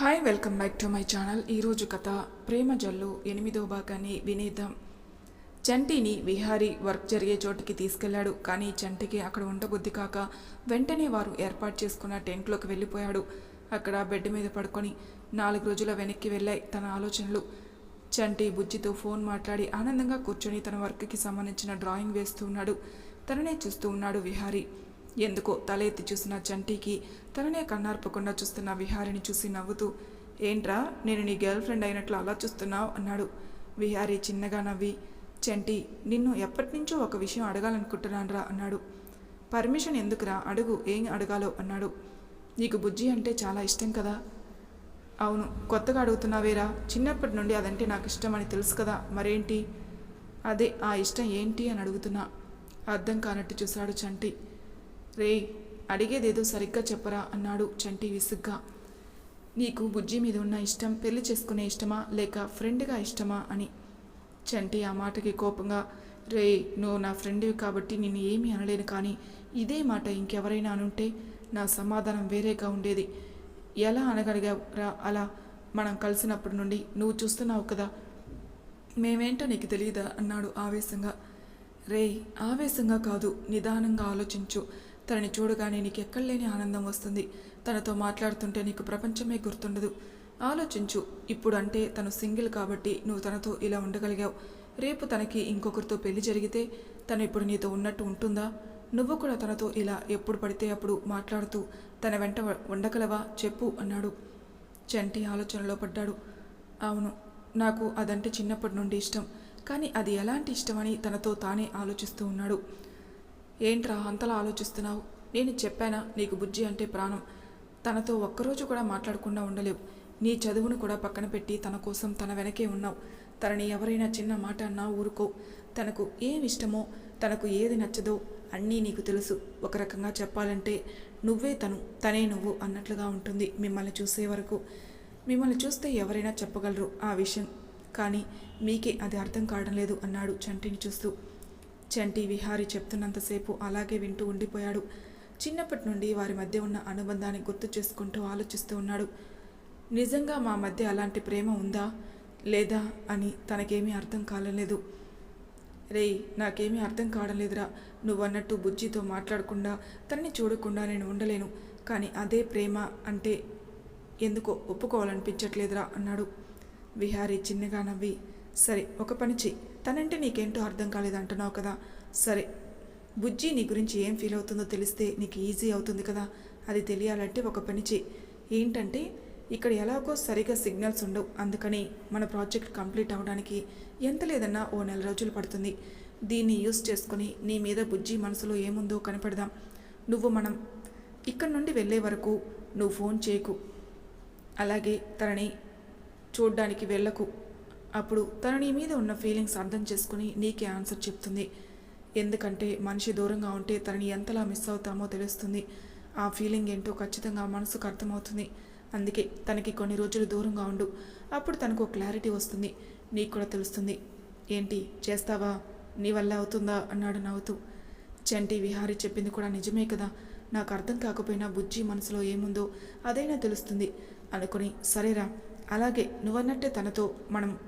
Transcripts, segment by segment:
Hi welcome back to my channel ఈరోజు కథ ప్రేమ జల్లు ఎనిమిదో భాగాన్ని వినేద్దాం. చంటిని విహారీ వర్క్ జరిగే చోటికి తీసుకెళ్ళాడు. కానీ చంటికి అక్కడ ఉండబుద్ధి కాక వెంటనే వారు ఏర్పాటు చేసుకున్న టెంట్లోకి వెళ్ళిపోయాడు. అక్కడ బెడ్ మీద పడుకొని నాలుగు రోజుల వెనక్కి వెళ్ళాయి తన ఆలోచనలు. చంటి బుజ్జితో ఫోన్ మాట్లాడి ఆనందంగా కూర్చొని తన వర్క్కి సంబంధించిన డ్రాయింగ్ వేస్తూ ఉన్నాడు. తననే చూస్తూ ఉన్నాడు విహారీ. ఎందుకో తల ఎత్తి చూసిన చంటికి తననే కన్నార్పకుండా చూస్తున్న విహారిని చూసి నవ్వుతూ ఏంట్రా నేను నీ గర్ల్ ఫ్రెండ్ అయినట్లు అలా చూస్తున్నావు? అన్నాడు. విహారి చిన్నగా నవ్వి చంటి నిన్ను ఎప్పటి నుంచో ఒక విషయం అడగాలనుకుంటున్నానురా అన్నాడు. పర్మిషన్ ఎందుకురా? అడుగు ఏం అడగాలో అన్నాడు. నీకు బుజ్జి అంటే చాలా ఇష్టం కదా? అవును కొత్తగా అడుగుతున్నావేరా? చిన్నప్పటి నుండి అదంటే నాకు ఇష్టం అని తెలుసు కదా మరేంటి? అదే ఆ ఇష్టం ఏంటి? అని అడుగుతున్నా. అర్థం కానట్టు చూశాడు చంటి రే అడిగేదేదో సరిగ్గా చెప్పరా అన్నాడు చంటి విసుగ్గా. నీకు బుజ్జి మీద ఉన్న ఇష్టం పెళ్ళి చేసుకునే ఇష్టమా లేక ఫ్రెండ్గా ఇష్టమా అని. చంటి ఆ మాటకి కోపంగా రే నువ్వు నా ఫ్రెండ్వి కాబట్టి నిన్ను ఏమీ అనలేను కానీ ఇదే మాట ఇంకెవరైనా అనుంటే నా సమాధానం వేరేగా ఉండేది. ఎలా అనగలిగావురా అలా? మనం కలిసినప్పటి నుండి నువ్వు చూస్తున్నావు కదా. మేమేంటో నీకు తెలియదా అన్నాడు ఆవేశంగా. రే ఆవేశంగా కాదు నిదానంగా ఆలోచించు. తనని చూడగానే నీకు ఎక్కడలేని ఆనందం వస్తుంది. తనతో మాట్లాడుతుంటే నీకు ప్రపంచమే గుర్తుండదు. ఆలోచించు. ఇప్పుడు అంటే తను సింగిల్ కాబట్టి నువ్వు తనతో ఇలా ఉండగలిగావు. రేపు తనకి ఇంకొకరితో పెళ్ళి జరిగితే తను ఇప్పుడు నీతో ఉన్నట్టు ఉంటుందా? నువ్వు కూడా తనతో ఇలా ఎప్పుడు పడితే అప్పుడు మాట్లాడుతూ తన వెంట ఉండగలవా? చెప్పు అన్నాడు. చంటి ఆలోచనలో పడ్డాడు. అవును నాకు అదంటే చిన్నప్పటి నుండి ఇష్టం. కానీ అది ఎలాంటి ఇష్టమని తనతో తానే ఆలోచిస్తూ ఉన్నాడు. ఏంట్రా అంతలా ఆలోచిస్తున్నావు? నేను చెప్పానా నీకు బుజ్జి అంటే ప్రాణం. తనతో ఒక్కరోజు కూడా మాట్లాడకుండా ఉండలేవు. నీ చదువును కూడా పక్కన పెట్టి తన కోసం తన వెనకే ఉన్నావు. తనని ఎవరైనా చిన్న మాట అన్నా ఊరుకో. తనకు ఏమి ఇష్టమో తనకు ఏది నచ్చదో అన్నీ నీకు తెలుసు. ఒక రకంగా చెప్పాలంటే నువ్వే తను తనే నువ్వు అన్నట్లుగా ఉంటుంది మిమ్మల్ని చూసే వరకు. మిమ్మల్ని చూస్తే ఎవరైనా చెప్పగలరు ఆ విషయం. కానీ మీకే అది అర్థం కావడం లేదు అన్నాడు చంటిని చూస్తూ. చంటి విహారి చెప్తున్నంతసేపు అలాగే వింటూ ఉండిపోయాడు. చిన్నప్పటి నుండి వారి మధ్య ఉన్న అనుబంధాన్ని గుర్తు చేసుకుంటూ ఆలోచిస్తూ ఉన్నాడు. నిజంగా మా మధ్య అలాంటి ప్రేమ ఉందా? లేదా? అని తనకేమీ అర్థం కాలేదు రేయ్ నాకేమీ అర్థం కావడం లేదురా నువ్వన్నట్టు బుజ్జితో మాట్లాడకుండా తనని చూడకుండా నేను ఉండలేను. కానీ అదే ప్రేమ అంటే ఎందుకో ఒప్పుకోవాలనిపించట్లేదురా అన్నాడు. విహారీ చిన్నగా నవ్వి సరే ఒక పని చెయ్యి. తనంటే నీకేంటో అర్థం కాలేదంటున్నావు కదా. సరే బుజ్జి నీ గురించి ఏం ఫీల్ అవుతుందో తెలిస్తే నీకు ఈజీ అవుతుంది కదా. అది తెలియాలంటే ఒక పని చెయ్యి. ఏంటంటే ఇక్కడ ఎలాగో సరిగా సిగ్నల్స్ ఉండవు. అందుకని మన ప్రాజెక్ట్ కంప్లీట్ అవ్వడానికి ఎంత లేదన్నా ఓ నెల రోజులు పడుతుంది. దీన్ని యూస్ చేసుకొని నీ మీద బుజ్జి మనసులో ఏముందో కనపడదాం. నువ్వు మనం ఇక్కడ నుండి వెళ్ళే వరకు నువ్వు ఫోన్ చేయకు. అలాగే తనని చూడ్డానికి వెళ్ళకు. అప్పుడు తన నీ మీద ఉన్న ఫీలింగ్స్ అర్థం చేసుకుని నీకే ఆన్సర్ చెప్తుంది. ఎందుకంటే మనిషి దూరంగా ఉంటే తనని ఎంతలా మిస్ అవుతామో తెలుస్తుంది. ఆ ఫీలింగ్ ఏంటో ఖచ్చితంగా మనసుకు అర్థమవుతుంది. అందుకే తనకి కొన్ని రోజులు దూరంగా ఉండు. అప్పుడు తనకు క్లారిటీ వస్తుంది. నీకు కూడా తెలుస్తుంది. ఏంటి చేస్తావా? నీ వల్ల అవుతుందా? అన్నాడు నవ్వుతూ. చంటి విహారి చెప్పింది కూడా నిజమే కదా. నాకు అర్థం కాకపోయినా బుజ్జి మనసులో ఏముందో అదైనా తెలుస్తుంది. అనుకుని సరేరా అలాగే నువ్వన్నట్టే తనతో మనం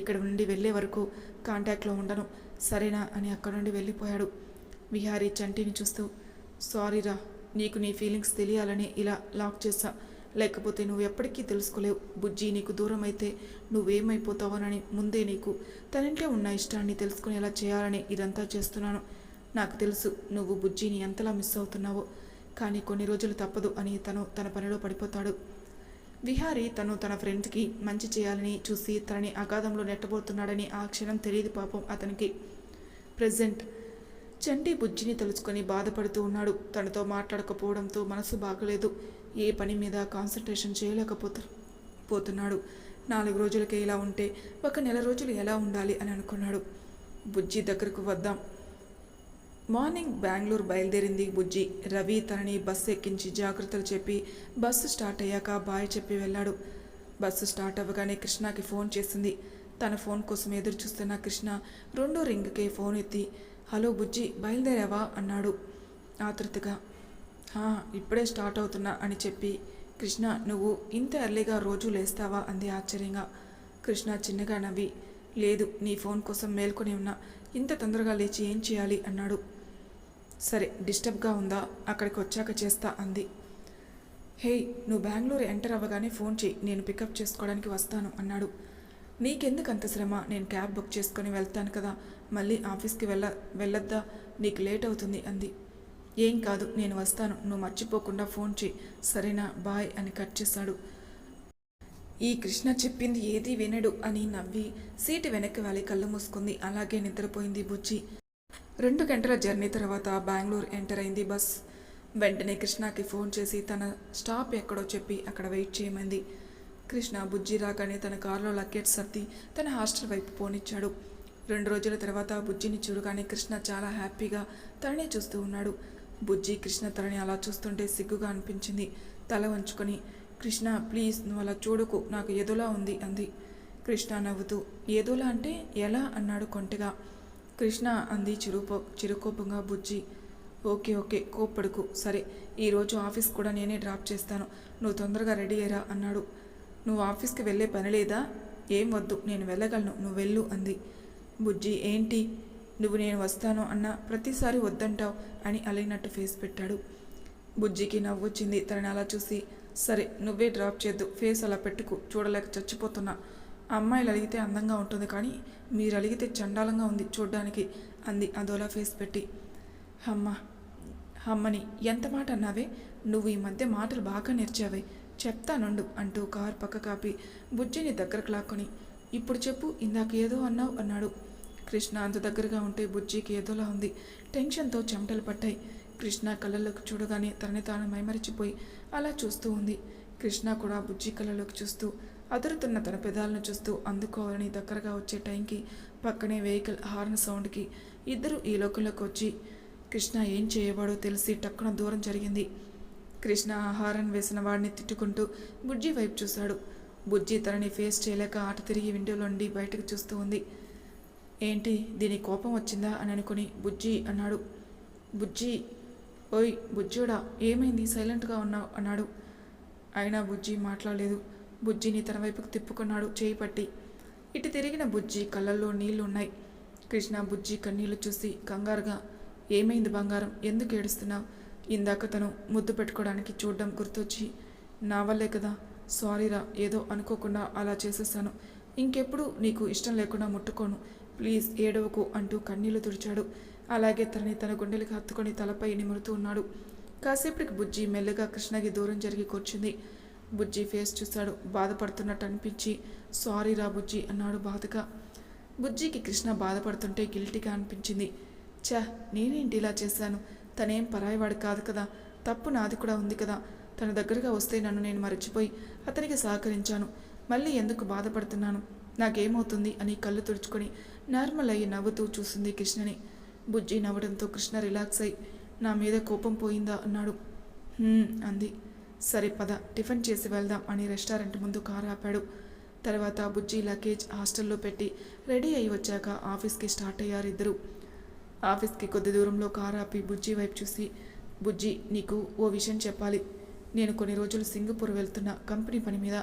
ఇక్కడ నుండి వెళ్ళే వరకు కాంటాక్ట్లో ఉండను. సరేనా అని అక్కడ నుండి వెళ్ళిపోయాడు. విహారీ చంటిని చూస్తూ సారీరా నీకు నీ ఫీలింగ్స్ తెలియాలని ఇలా లాక్ చేశా. లేకపోతే నువ్వు ఎప్పటికీ తెలుసుకోలేవు. బుజ్జి నీకు దూరం అయితే నువ్వేమైపోతావోనని ముందే నీకు తనంటే ఉన్న ఇష్టాన్ని తెలుసుకునేలా చేయాలని ఇదంతా చేస్తున్నాను. నాకు తెలుసు నువ్వు బుజ్జిని ఎంతలా మిస్ అవుతున్నావో. కానీ కొన్ని రోజులు తప్పదు అని తను తన పనిలో పడిపోతాడు. విహారి తను తన ఫ్రెండ్స్కి మంచి చేయాలని చూసి తనని అగాధంలో నెట్టబోతున్నాడని ఆ క్షణం తెలియదు పాపం అతనికి. ప్రజెంట్ చంటి బుజ్జిని తలుచుకొని బాధపడుతూ ఉన్నాడు. తనతో మాట్లాడకపోవడంతో మనసు బాగలేదు. ఏ పని మీద కాన్సన్ట్రేషన్ చేయలేకపోతు పోతున్నాడు నాలుగు రోజులకే ఇలా ఉంటే ఒక నెల రోజులు ఎలా ఉండాలి అని అనుకున్నాడు. బుజ్జి దగ్గరకు వద్దాం. మార్నింగ్ బెంగళూరు బయలుదేరింది బుజ్జి. రవి తనని బస్సు ఎక్కించి జాగ్రత్తలు చెప్పి బస్సు స్టార్ట్ అయ్యాక బాయ్ చెప్పి వెళ్ళాడు. బస్సు స్టార్ట్ అవ్వగానే కృష్ణకి ఫోన్ చేసింది. తన ఫోన్ కోసం ఎదురు చూస్తున్న కృష్ణ రెండో రింగ్కి ఫోన్ ఎత్తి హలో బుజ్జి బయలుదేరావా? అన్నాడు. ఆతృతగా "హా, ఇప్పుడే స్టార్ట్ అవుతున్నా అని చెప్పి కృష్ణ నువ్వు ఇంత ఎర్లీగా రోజు లేస్తావా? అంది ఆశ్చర్యంగా. కృష్ణ చిన్నగా నవ్వి లేదు నీ ఫోన్ కోసం మేల్కొని ఉన్నా. ఇంత తొందరగా లేచి ఏం చేయాలి? అన్నాడు. సరే డిస్టర్బ్గా ఉందా? అక్కడికి వచ్చాక చేస్తా అంది. హే నువ్వు బెంగళూరు ఎంటర్ అవ్వగానే ఫోన్ చేయి నేను పికప్ చేసుకోవడానికి వస్తాను అన్నాడు. నీకెందుకు అంత శ్రమ? నేను క్యాబ్ బుక్ చేసుకొని వెళ్తాను కదా మళ్ళీ ఆఫీస్కి వెళ్ళ వెళ్ళొద్దా? నీకు లేట్ అవుతుంది అంది. ఏం కాదు నేను వస్తాను నువ్వు మర్చిపోకుండా ఫోన్ చేయి. సరేనా బాయ్ అని కట్ చేశాడు. ఈ కృష్ణ చెప్పింది ఏదీ వినడు అని నవ్వి సీటు వెనక్కి వాలి కళ్ళు మూసుకుంది అలాగే నిద్రపోయింది బుజ్జి. రెండు గంటల జర్నీ తర్వాత బెంగళూరు ఎంటర్ అయింది బస్. వెంటనే కృష్ణకి ఫోన్ చేసి తన స్టాప్ ఎక్కడో చెప్పి అక్కడ వెయిట్ చేయమంది. కృష్ణ బుజ్జి రాగానే తన కారులో లగేజ్ సర్ది తన హాస్టల్ వైపు పోనిచ్చాడు. రెండు రోజుల తర్వాత బుజ్జిని చూడగానే కృష్ణ చాలా హ్యాపీగా తననే చూస్తూ ఉన్నాడు. బుజ్జి కృష్ణ తనని అలా చూస్తుంటే సిగ్గుగా అనిపించింది. తల వంచుకొని కృష్ణ ప్లీజ్ నువ్వు అలా చూడకు నాకు ఎదులా ఉంది అంది. కృష్ణ నవ్వుతూ ఏదోలా అంటే ఎలా? అన్నాడు కొంటగా. కృష్ణ అంది చిరుపో చిరుకోపంగా బుజ్జి. Okay okay కోప్పడుకు. సరే ఈరోజు ఆఫీస్ కూడా నేనే డ్రాప్ చేస్తాను. నువ్వు తొందరగా రెడీ అయ్యరా అన్నాడు. నువ్వు ఆఫీస్కి వెళ్ళే పని లేదా? ఏం వద్దు నేను వెళ్ళగలను. నువ్వు వెళ్ళు అంది. బుజ్జి ఏంటి? నువ్వు నేను వస్తాను అన్న ప్రతిసారి వద్దంటావు అని అలిగినట్టు ఫేస్ పెట్టాడు. బుజ్జికి నవ్వొచ్చింది తనని అలా చూసి. సరే నువ్వే డ్రాప్ చేద్దు ఫేస్ అలా పెట్టుకు. చూడలేక చచ్చిపోతున్నా. అమ్మాయిలు అలిగితే అందంగా ఉంటుంది కానీ మీరు అలిగితే చండాలంగా ఉంది చూడ్డానికి అంది అదోలా ఫేస్ పెట్టి. అమ్మ అమ్మని ఎంత మాట అన్నావే? నువ్వు ఈ మధ్య మాటలు బాగా నేర్చావే. చెప్తానుండు అంటూ కారు పక్క కాపి బుజ్జిని దగ్గరకు లాక్కొని. ఇప్పుడు చెప్పు ఇందాక ఏదో అన్నావు అన్నాడు. కృష్ణ అంత దగ్గరగా ఉంటే బుజ్జికి ఏదోలా ఉంది. టెన్షన్తో చెమటలు పట్టాయి. కృష్ణ కళ్ళలోకి చూడగానే తనని తాను మైమరిచిపోయి అలా చూస్తూ ఉంది. కృష్ణ కూడా బుజ్జి కళ్ళలోకి చూస్తూ అదురుతున్న తన పెదాలను చూస్తూ అందుకోవాలని దగ్గరగా వచ్చే టైంకి పక్కనే వెహికల్ హార్న్ సౌండ్కి ఇద్దరు ఈ లోకంలోకి వచ్చి కృష్ణ ఏం చేయవాడో తెలిసి టక్కున దూరం జరిగింది. కృష్ణ హారన్ వేసిన వాడిని తిట్టుకుంటూ బుజ్జి వైపు చూశాడు. బుజ్జి తనని ఫేస్ చేయలేక ఆట తిరిగి విండోలో ఉండి బయటకు చూస్తూ ఉంది. ఏంటి దీని కోపం వచ్చిందా? అని అనుకుని బుజ్జి అన్నాడు. బుజ్జి ఓయ్ బుజ్జోడా ఏమైంది? సైలెంట్గా ఉన్నావు అన్నాడు. అయినా బుజ్జి మాట్లాడలేదు. బుజ్జిని తన వైపుకు తిప్పుకున్నాడు చేయి పట్టి ఇటు తిరిగిన బుజ్జి కళ్ళల్లో నీళ్ళున్నాయి కృష్ణ బుజ్జి కన్నీళ్ళు చూసి కంగారుగా ఏమైంది బంగారం? ఎందుకు ఏడుస్తున్నావు? ఇందాక తను ముద్దు పెట్టుకోవడానికి చూడడం గుర్తొచ్చి నా వల్లే కదా. సారీరా ఏదో అనుకోకుండా అలా చేసేసాను. ఇంకెప్పుడు నీకు ఇష్టం లేకుండా ముట్టుకోను. ప్లీజ్ ఏడవకు అంటూ కన్నీళ్ళు తుడిచాడు. అలాగే తనని తన గుండెలకు హత్తుకొని తలపై నిమురుతూ ఉన్నాడు. కాసేపటికి బుజ్జి మెల్లగా కృష్ణకి దూరం జరిగి కూర్చుంది. బుజ్జి ఫేస్ చూశాడు. బాధపడుతున్నట్టు అనిపించి సారీ రా బుజ్జి అన్నాడు బాధగా. బుజ్జికి కృష్ణ బాధపడుతుంటే గిల్టీగా అనిపించింది. ఛ నేనేంటి ఇలా చేశాను? తనేం పరాయివాడు కాదు కదా. తప్పు నాది కూడా ఉంది కదా. తన దగ్గరగా వస్తే నన్ను నేను మరచిపోయి అతనికి సహకరించాను. మళ్ళీ ఎందుకు బాధపడుతున్నాను? నాకేమవుతుంది? అని కళ్ళు తుడుచుకొని నార్మల్ అయ్యి నవ్వుతూ చూసింది కృష్ణని. బుజ్జి నవ్వడంతో కృష్ణ రిలాక్స్ అయి నా మీద కోపం పోయిందా? అన్నాడు. అంది. సరే పద. టిఫిన్ చేసి వెళ్దాం అని రెస్టారెంట్ ముందు కారు ఆపాడు. తర్వాత బుజ్జి లగేజ్ హాస్టల్లో పెట్టి రెడీ అయి వచ్చాక ఆఫీస్కి స్టార్ట్ అయ్యారు ఇద్దరు ఆఫీస్కి కొద్ది దూరంలో కారు ఆపి బుజ్జి వైపు చూసి బుజ్జి నీకు ఓ విషయం చెప్పాలి. నేను కొన్ని రోజులు సింగపూర్ వెళ్తున్న కంపెనీ పని మీద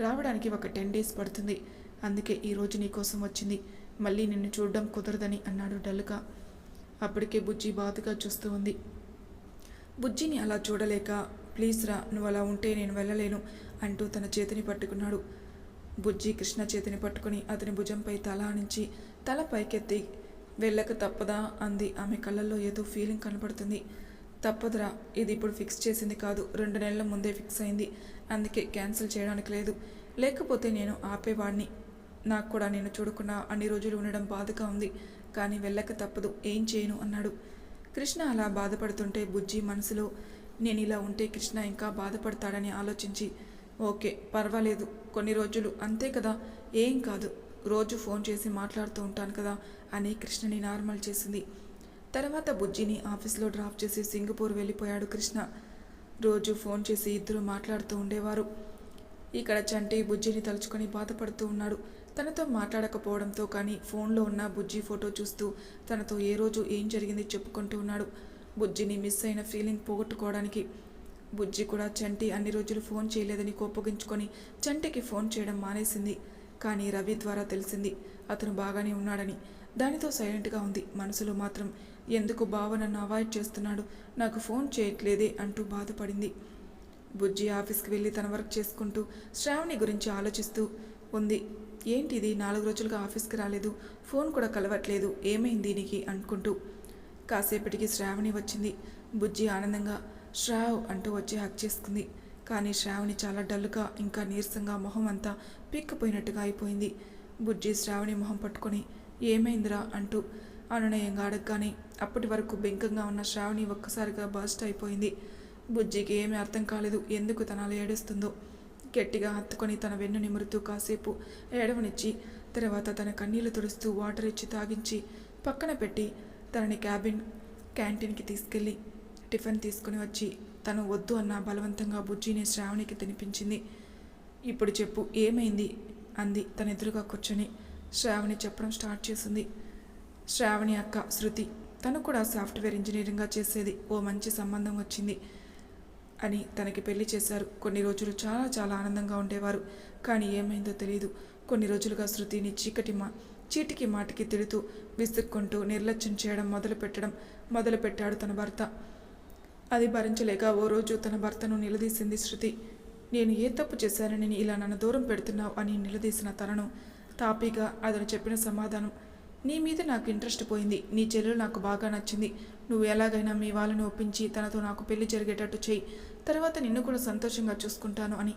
రావడానికి ఒక టెన్ డేస్ పడుతుంది. అందుకే ఈరోజు నీకోసం వచ్చింది. మళ్ళీ నిన్ను చూడడం కుదరదని అన్నాడు డల్గా. అప్పటికే బుజ్జి బాధగా చూస్తూ ఉంది. బుజ్జిని అలా చూడలేక ప్లీజ్ రా నువ్వు అలా ఉంటే నేను వెళ్ళలేను అంటూ తన చేతిని పట్టుకున్నాడు. బుజ్జి కృష్ణ చేతిని పట్టుకుని అతని భుజంపై తల ఆనించి తల పైకెత్తి వెళ్ళక తప్పదా అంది. ఆమె కళ్ళల్లో ఏదో ఫీలింగ్ కనపడుతుంది. తప్పదురా ఇది ఇప్పుడు ఫిక్స్ చేసింది కాదు. రెండు నెలల ముందే ఫిక్స్ అయింది. అందుకే క్యాన్సిల్ చేయడానికి లేదు. లేకపోతే నేను ఆపేవాడిని. నాకు కూడా నేను చూడకుండా అన్ని రోజులు ఉండడం బాధగా ఉంది. కానీ వెళ్ళక తప్పదు. ఏం చేయను? అన్నాడు. కృష్ణ అలా బాధపడుతుంటే బుజ్జి మనసులో నేను ఇలా ఉంటే కృష్ణ ఇంకా బాధపడతాడని ఆలోచించి ఓకే పర్వాలేదు కొన్ని రోజులు అంతే కదా ఏం కాదు రోజు ఫోన్ చేసి మాట్లాడుతూ ఉంటాను కదా అని కృష్ణని నార్మల్ చేసింది. తర్వాత బుజ్జిని ఆఫీస్లో డ్రాప్ చేసి సింగపూర్ వెళ్ళిపోయాడు కృష్ణ. రోజు ఫోన్ చేసి ఇద్దరు మాట్లాడుతూ ఉండేవారు. ఇక్కడ చంటి బుజ్జిని తలుచుకొని బాధపడుతూ ఉన్నాడు. తనతో మాట్లాడకపోవడంతో కానీ ఫోన్లో ఉన్న బుజ్జి ఫోటో చూస్తూ తనతో ఏ రోజు ఏం జరిగింది చెప్పుకుంటూ ఉన్నాడు. బుజ్జిని మిస్ అయిన ఫీలింగ్ పోగొట్టుకోవడానికి బుజ్జి కూడా చంటి అన్ని రోజులు ఫోన్ చేయలేదని కోపగించుకొని చంటికి ఫోన్ చేయడం మానేసింది. కానీ రవి ద్వారా తెలిసింది అతను బాగానే ఉన్నాడని. దానితో సైలెంట్గా ఉంది. మనసులో మాత్రం ఎందుకు బావ నన్ను అవాయిడ్ చేస్తున్నాడు? నాకు ఫోన్ చేయట్లేదే అంటూ బాధపడింది. బుజ్జి ఆఫీస్కి వెళ్ళి తన వర్క్ చేసుకుంటూ శ్రావణి గురించి ఆలోచిస్తూ ఉంది. ఏంటిది నాలుగు రోజులుగా ఆఫీస్కి రాలేదు ఫోన్ కూడా కలవట్లేదు ఏమైంది దీనికి అనుకుంటూ. కాసేపటికి శ్రావణి వచ్చింది. బుజ్జి ఆనందంగా శ్రావ్ అంటూ వచ్చి హక్ చేసుకుంది. కానీ శ్రావణి చాలా డల్గా ఇంకా నీరసంగా మొహం అంతా పిక్కిపోయినట్టుగా అయిపోయింది. బుజ్జి శ్రావణి మొహం పట్టుకొని ఏమైందిరా అంటూ అనునయంగా అడగగానే అప్పటి వరకు బెంకంగా ఉన్న శ్రావణి ఒక్కసారిగా బస్ట్ అయిపోయింది. బుజ్జికి ఏమీ అర్థం కాలేదు ఎందుకు తన ఏడుస్తుందో. గట్టిగా హత్తుకొని తన వెన్ను నిమురుతూ కాసేపు ఏడవనిచ్చి తర్వాత తన కన్నీళ్ళు తుడుస్తూ వాటర్ ఇచ్చి తాగించి పక్కన పెట్టి తనని క్యాబిన్ క్యాంటీన్కి తీసుకెళ్ళి టిఫిన్ తీసుకుని వచ్చి తను వద్దు అన్న బలవంతంగా బుజ్జిని శ్రావణికి తినిపించింది. ఇప్పుడు చెప్పు ఏమైంది? అంది తన ఎదురుగా కూర్చొని. శ్రావణి చెప్పడం స్టార్ట్ చేసింది. శ్రావణి అక్క శృతి తను కూడా సాఫ్ట్వేర్ ఇంజనీరింగ్గా చేసేది. ఓ మంచి సంబంధం వచ్చింది. అని తనకి పెళ్ళి చేశారు. కొన్ని రోజులు చాలా చాలా ఆనందంగా ఉండేవారు. కానీ ఏమైందో తెలియదు కొన్ని రోజులుగా శృతిని చీకటి మా చీటికి మాటికి తిడుతూ విసుక్కుంటూ నిర్లక్ష్యం చేయడం మొదలు మొదలుపెట్టడం మొదలుపెట్టాడు తన భర్త. అది భరించలేక ఓ రోజు తన భర్తను నిలదీసింది శృతి. నేను ఏ తప్పు చేశానని ఇలా నన్ను దూరం పెడుతున్నావు అని నిలదీసిన తనను తాపీగా అతను చెప్పిన సమాధానం నీ మీద నాకు ఇంట్రెస్ట్ పోయింది. నీ చెల్లెలు నాకు బాగా నచ్చింది. నువ్వు ఎలాగైనా మీ వాళ్ళని ఒప్పించి తనతో నాకు పెళ్ళి జరిగేటట్టు చేయి. తర్వాత నిన్ను కూడా సంతోషంగా చూసుకుంటాను అని.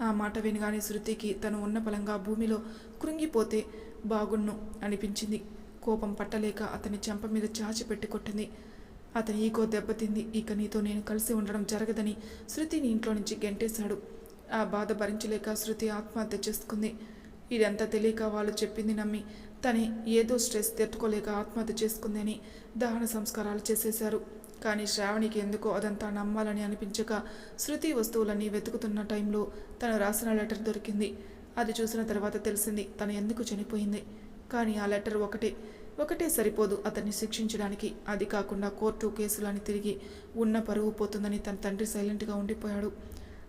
ఆ మాట వినగానే శృతికి తను ఉన్న పలంగా భూమిలో కృంగిపోతే బాగున్ను అనిపించింది. కోపం పట్టలేక అతని చెంప మీద చాచి పెట్టి కొట్టింది. అతని ఈగో దెబ్బతింది. ఇక నీతో నేను కలిసి ఉండడం జరగదని శృతిని ఇంట్లో నుంచి గెంటేశాడు. ఆ బాధ భరించలేక శృతి ఆత్మహత్య చేసుకుంది. ఇదంతా తెలియక వాళ్ళు చెప్పింది నమ్మి తనే ఏదో స్ట్రెస్ తట్టుకోలేక ఆత్మహత్య చేసుకుందని దహన సంస్కారాలు చేసేశారు. కానీ శ్రావణికి ఎందుకో అదంతా నమ్మాలని అనిపించక శృతి వస్తువులన్నీ వెతుకుతున్న టైంలో తను రాసిన లెటర్ దొరికింది. అది చూసిన తర్వాత తెలిసింది తను ఎందుకు చనిపోయింది. కానీ ఆ లెటర్ ఒకటే. ఒకటే సరిపోదు అతన్ని శిక్షించడానికి. అది కాకుండా కోర్టు కేసులని తిరిగి ఉన్న పరువు పోతుందని తన తండ్రి సైలెంట్గా ఉండిపోయాడు.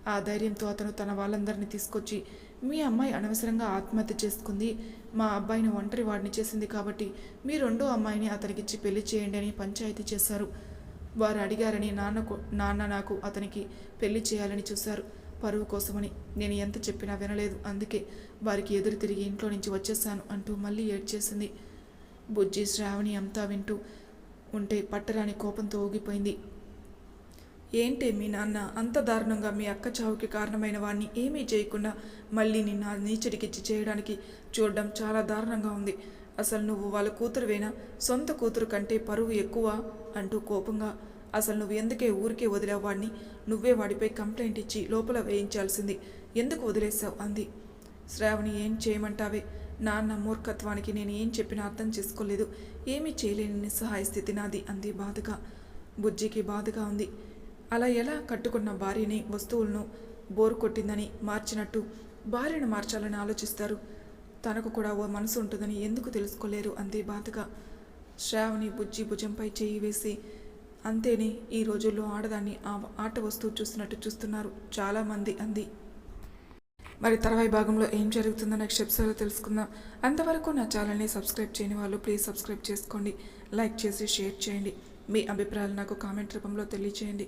ఆ ధైర్యంతో అతను తన వాళ్ళందరినీ తీసుకొచ్చి మీ అమ్మాయి అనవసరంగా ఆత్మహత్య చేసుకుంది. మా అబ్బాయిని ఒంటరి వాడిని చేసింది కాబట్టి మీ రెండో అమ్మాయిని అతనికిచ్చి పెళ్ళి చేయండి అని పంచాయతీ చేశారు. వారు అడిగారని నాన్నకు నాన్న నాకు అతనికి పెళ్ళి చేయాలని చూశారు. పరువు కోసమని. నేను ఎంత చెప్పినా వినలేదు. అందుకే వారికి ఎదురు తిరిగి ఇంట్లో నుంచి వచ్చేసాను అంటూ మళ్ళీ ఏడ్చేసింది. బుజ్జి శ్రావణి అంతా వింటూ ఉంటే పట్టరాని కోపంతో ఊగిపోయింది. ఏంటే మీ నాన్న? అంత దారుణంగా మీ అక్క చావుకి కారణమైన వాడిని ఏమీ చేయకుండా మళ్ళీ నిన్న నీచడికిచ్చి చేయడానికి చూడడం చాలా దారుణంగా ఉంది. అసలు నువ్వు వాళ్ళ కూతురువేనా? సొంత కూతురు కంటే పరువు ఎక్కువ అంటూ కోపంగా. అసలు నువ్వు ఎందుకే ఊరికే వదిలేవాడిని నువ్వే వాడిపై కంప్లైంట్ ఇచ్చి లోపల వేయించాల్సింది. ఎందుకు వదిలేసావు అంది. శ్రావణి ఏం చేయమంటావే? నాన్న మూర్ఖత్వానికి నేను ఏం చెప్పినా అర్థం చేసుకోలేదు. ఏమీ చేయలేని నిస్సహాయ స్థితి నాది అంది బాధగా. బుజ్జికి బాధగా ఉంది. అలా ఎలా కట్టుకున్న భార్యని వస్తువులను బోరు కొట్టిందని మార్చినట్టు భార్యను మార్చాలని ఆలోచిస్తారు? తనకు కూడా ఓ మనసు ఉంటుందని ఎందుకు తెలుసుకోలేరు? అంది బాధగా శ్రావణి బుజ్జి భుజంపై చేయి వేసి అంతేనే ఈ రోజుల్లో ఆడదాన్ని ఆ ఆట వస్తువు చూస్తున్నట్టు చూస్తున్నారు చాలామంది అంది. మరి తర్వాయి భాగంలో ఏం జరుగుతుందో నెక్స్ట్ ఎపిసోడ్లో తెలుసుకుందాం. అంతవరకు నా ఛానల్ని సబ్స్క్రైబ్ చేయని వాళ్ళు ప్లీజ్ సబ్స్క్రైబ్ చేసుకోండి. లైక్ చేసి షేర్ చేయండి. మీ అభిప్రాయాలు నాకు కామెంట్ రూపంలో తెలియచేయండి.